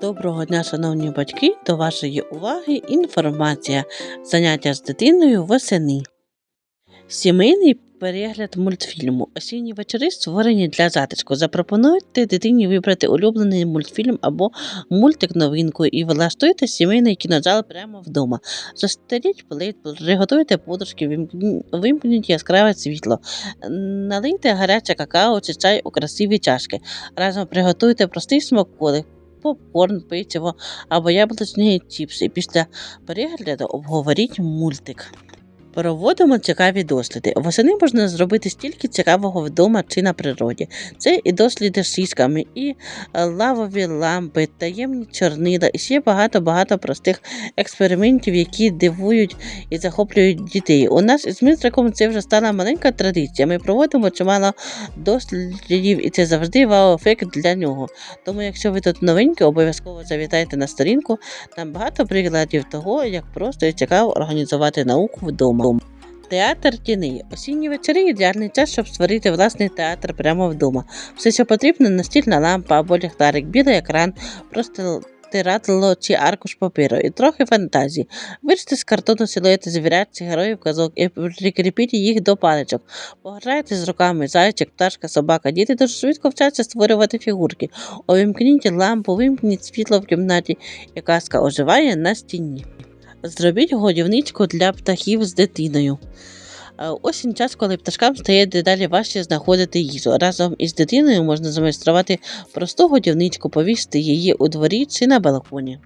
Доброго дня, шановні батьки! До вашої уваги інформація. Заняття з дитиною восени. Сімейний перегляд мультфільму. Осінні вечори створені для затишку. Запропонуйте дитині вибрати улюблений мультфільм або мультик новинку і влаштуйте сімейний кінозал прямо вдома. Застеліть плит, приготуйте подушки, вимкні- вимкніть яскраве світло, налийте гаряче какао чи чай у красиві чашки. Разом приготуйте простий смаколик, попкорн, пиво або яблучні чіпси. Після перегляду обговоріть мультик. Проводимо цікаві досліди. Восени можна зробити стільки цікавого вдома чи на природі. Це і досліди з сісками, і е, лавові лампи, таємні чорнила, і ще багато-багато простих експериментів, які дивують і захоплюють дітей. У нас із Митриком це вже стала маленька традиція. Ми проводимо чимало дослідів, і це завжди вау-ефект для нього. Тому, якщо ви тут новенькі, обов'язково завітайте на сторінку. Там багато прикладів того, як просто і цікаво організувати науку вдома. Театр тіней. Осінні вечори ідеальний час, щоб створити власний театр прямо вдома. Все, що потрібно, настільна лампа або ліхтарик, білий екран, просто тирадло чи аркуш паперу і трохи фантазії. Виріште з картону силуети звірят чи героїв казок і прикріпіть їх до паличок. Пограйте з руками зайчик, пташка, собака. Діти дуже швидко вчаться створювати фігурки. Увімкніть лампу, вимкніть світло в кімнаті, і казка оживає на стіні. Зробіть годівничку для птахів з дитиною. Е, Осінь час, коли пташкам стає дедалі важче знаходити їжу. Разом із дитиною можна замайструвати просту годівничку, повісти її у дворі чи на балконі.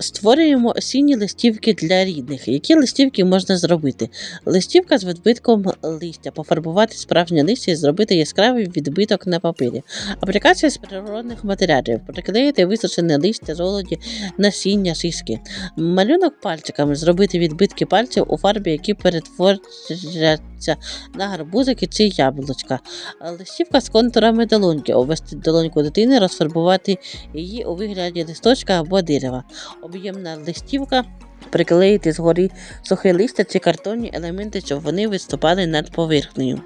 Створюємо осінні листівки для рідних. Які листівки можна зробити? Листівка з відбитком листя, пофарбувати справжнє листя і зробити яскравий відбиток на папері. Аплікація з природних матеріалів, приклеїти висушене листя, золоті, насіння, шишки. Малюнок пальчиками, зробити відбитки пальців у фарбі, які перетворяться на гарбузики чи яблучка. Листівка з контурами долоньки. Обвести долоньку дитини, розфарбувати її у вигляді листочка або дерева. Об'ємна листівка. Приклеїти згорі сухе листя чи картонні елементи, щоб вони виступали над поверхнею.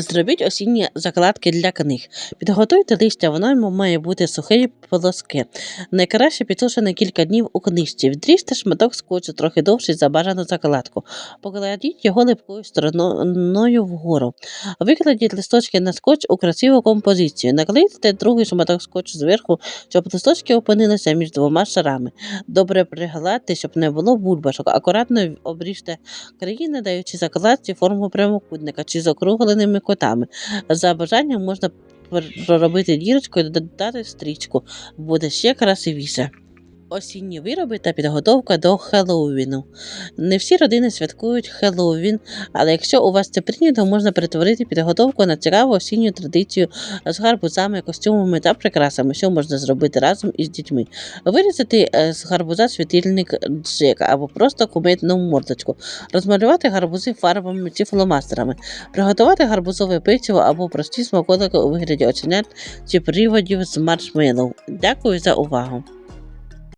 Зробіть осінні закладки для книг. Підготуйте листя, воно має бути сухе і полоске. Найкраще підсушене кілька днів у книжці. Відріжте шматок скотчу трохи довший за бажану закладку. Покладіть його липкою стороною вгору. Викладіть листочки на скотч у красиву композицію. Наклейте другий шматок скотчу зверху, щоб листочки опинилися між двома шарами. Добре пригладьте, щоб не було бульбашок. Акуратно обріжте краї, надаючи закладці форму прямокутника чи з округленими котами. За бажанням можна проробити дірочку і додати стрічку. Буде ще красивіше. Осінні вироби та підготовка до Хеллоуіну. Не всі родини святкують Хеллоуін, але якщо у вас це прийнято, можна перетворити підготовку на цікаву осінню традицію з гарбузами, костюмами та прикрасами, що можна зробити разом із дітьми. Вирізати е, з гарбуза світильник Джека або просто куметну мордочку, розмалювати гарбузи фарбами чи фломастерами, приготувати гарбузове печиво або прості смаколики у вигляді оченят чи приводів з маршмеллоу. Дякую за увагу!